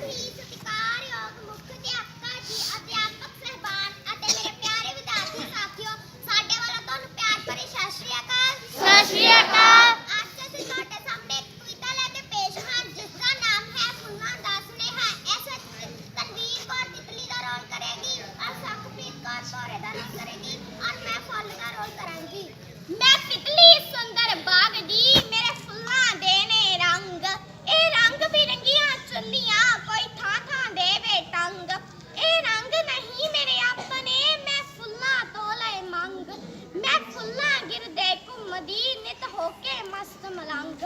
please. ਗਿਰਦੇ ਘੁੰਮਦੀ ਹੋ ਕੇ ਮਸਤ ਮਲੰਗ।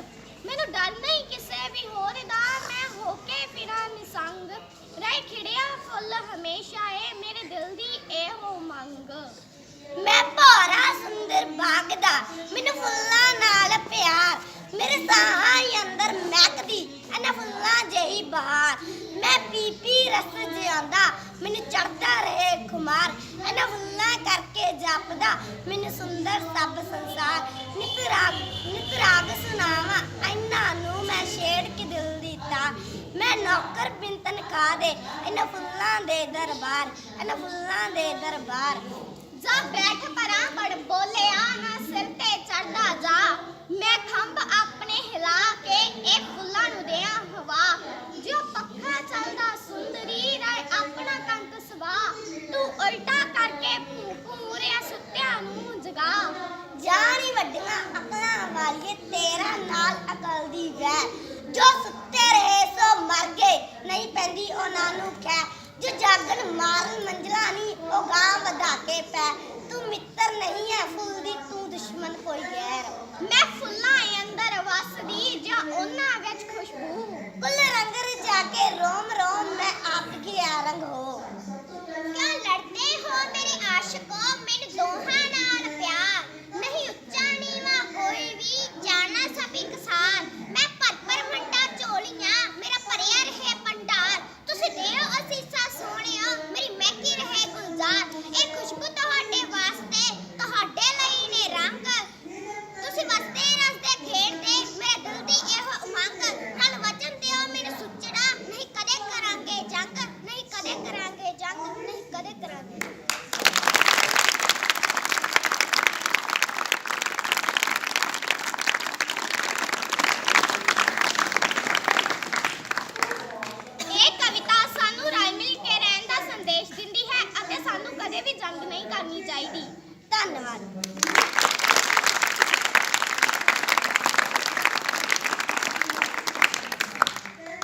ਮੈਨੂੰ ਡਰ ਨਹੀਂ ਕਿਸੇ ਵੀ ਹੋਰ ਦਾ, ਮੈਂ ਹੋ ਕੇ ਫਿਰਾਂ ਨਿਸੰਗ। ਰਹਿ ਖਿੜਿਆ ਫੁੱਲ ਹਮੇਸ਼ਾ, ਏ ਮੇਰੇ ਦਿਲ ਦੀ ਇਹੋ ਮੰਗ। ਮੈਂ ਭੋਰਾ ਸੁੰਦਰ ਬਾਗ ਦਾ, ਮੈਨੂੰ ਫੁੱਲਾਂ ਨਾਲ ਪਿਆਰ। ਮੇਰੇ ਸਾਹਾਂ ਅੰਦਰ ਮਹਿਕਦੀ ਇਹਨਾਂ ਫੁੱਲਾਂ ਜਿਹੀ ਬਹਾਰ। ਪੀ ਪੀ ਰਸ ਜਿਉਂਦਾ। ਮੈਨੂੰ ਚੜਦਾ ਰਹੇ ਖੁਮਾਰ ਇਹਨਾਂ ਫੁੱਲਾਂ ਕਰਕੇ ਜਪਦਾ। ਮੈਨੂੰ ਸੁੰਦਰ ਸਭ ਸੰਸਾਰ। ਨਿਤ ਰਾਗ ਨਿਤ ਰਾਗ ਸੁਣਾਵਾਂ। ਇਹਨਾਂ ਨੂੰ ਮੈਂ ਛੇੜ ਕੇ ਦਿਲ ਦੀ ਤਾਰ ਮੈਂ ਨੌਕਰ ਬਿੰਤਨ ਕਾ ਦੇ ਇਹਨਾਂ ਫੁੱਲਾਂ ਦੇ ਦਰਬਾਰ। ਇਹਨਾਂ ਫੁੱਲਾਂ ਦੇ ਦਰਬਾਰ। ਜਾ ਬੈਠ ਪਰਾਂ ਪੜ ਬੋਲਿਆ ਨਾ ਸਿਰ ਤੇ ਚੜਦਾ ਜਾ ਮੈਂ ਖੰਭ ਆਪਣੇ ਹਿਲਾ ਕੇ ਇਹ ਫੁੱਲਾਂ ਨੂੰ ਦਿਆਂ ਹਵਾ ਜੋ ਪੱਖਾ ਚੱਲਦਾ ਸੁੰਦਰੀ ਰਾਏ ਆਪਣਾ ਕੰਕ ਸਵਾ ਤੂੰ ਉਲਟਾ ਕਰਕੇ ਭੂ ਭੂਰਿਆ ਸੁੱਤਿਆਂ ਨੂੰ ਜਗਾ ਜਾਣੀ ਵੱਡੀਆਂ ਅਕਲਾਂ ਵਾਲੀਏ ਤੇਰਾ ਨਾਲ ਅਕਲ ਦੀ ਵੈ। ਜੋ ਸੁੱਤੇ ਰਹੇ ਸੋ ਮਰ ਗਏ। ਨਹੀਂ ਪੈਂਦੀ ਉਹਨਾਂ ਨੂੰ ਖੈ। ਜੋ ਜਾਗਣ ਮਾਰਨ ਮੰਜ਼ਲਾ ਨਹੀਂ ਉਹ ਗਾਂ ਵਧਾ ਕੇ ਪੈ। ਤੂੰ ਮਿੱਤਰ ਨਹੀਂ ਹੈ ਫੁੱਲ ਦੀ ਤੂੰ ਦੁਸ਼ਮਣ ਕੋਈ ਗੈਰ। ਮੈਂ ਫੁੱਲਾਂ ਅੰਦਰ ਵਸਦੀ ਜਾਂ ਉਹਨਾਂ ਵਿੱਚ ਖੁਸ਼ਬੂ? ਕੁੱਲ ਰੰਗ ਰਚਾ ਕੇ ਰੋਮ ਰੋਮ ਮੈਂ ਆਪ ਗਿਆ ਰੰਗ ਹੋ ਕਿਉਂ ਲੜਦੇ ਹੋ ਮੇਰੇ ਆਸ਼ਕੋ ਮੈਨੂੰ ਦੋਹਾਂ ਨਾਲ ਪਿਆਰ ਨਹੀਂ ਉੱਚਾ ਨੀਵਾਂ ਕੋਈ ਵੀ ਜਾਣਾ ਸਭ ਇੱਕ ਸਾਰ ਮੈਂ ਭਰ ਭਰ ਮੰਡਾ ਝੋਲੀਆਂ ਮੇਰਾ ਭਰਿਆ ਰਹੇ ਭੰਡਾਰ ਤੁਸੀਂ ਦਿਓ ਅਸੀਸਾਂ ਸੋਹਣਿਓ ਮੇਰੀ ਮਹਿਕੀ ਰਹੇ ਗੁਲਜ਼ਾਰ ਇਹ ਖੁਸ਼ਬੂ ਤੁਹਾਡੇ ਵਾਸਤੇ ਤੁਹਾਡੇ ਲਈ ਨੇ ਰੰਗ ਤੁਸੀਂ ਵਸਦੇ ਰਸਦੇ ਖੇਡਦੇ ਮੇਰੇ ਦਿਲ ਦੀ ਇਹੋ ਉਮੰਗ ਨਾਲ ਵਚਨ ਦਿਓ ਮੈਨੂੰ ਸੁੱਚੜਾ ਨਹੀਂ ਕਦੇ ਕਰਾਂਗੇ ਜੰਗ ਨਹੀਂ ਕਦੇ ਕਰਾਂਗੇ ਜੰਗ ਨਹੀਂ ਕਦੇ ਕਰਾਂਗੇ। ਇਹ ਕਵਿਤਾ ਸਾਨੂੰ ਰਲ ਮਿਲ ਕੇ ਰਹਿਣ ਦਾ ਸੰਦੇਸ਼ ਦਿੰਦੀ ਹੈ ਅਤੇ ਸਾਨੂੰ ਕਦੇ ਵੀ ਜੰਗ ਨਹੀਂ ਕਰਨੀ ਚਾਹੀਦੀ। ਧੰਨਵਾਦ।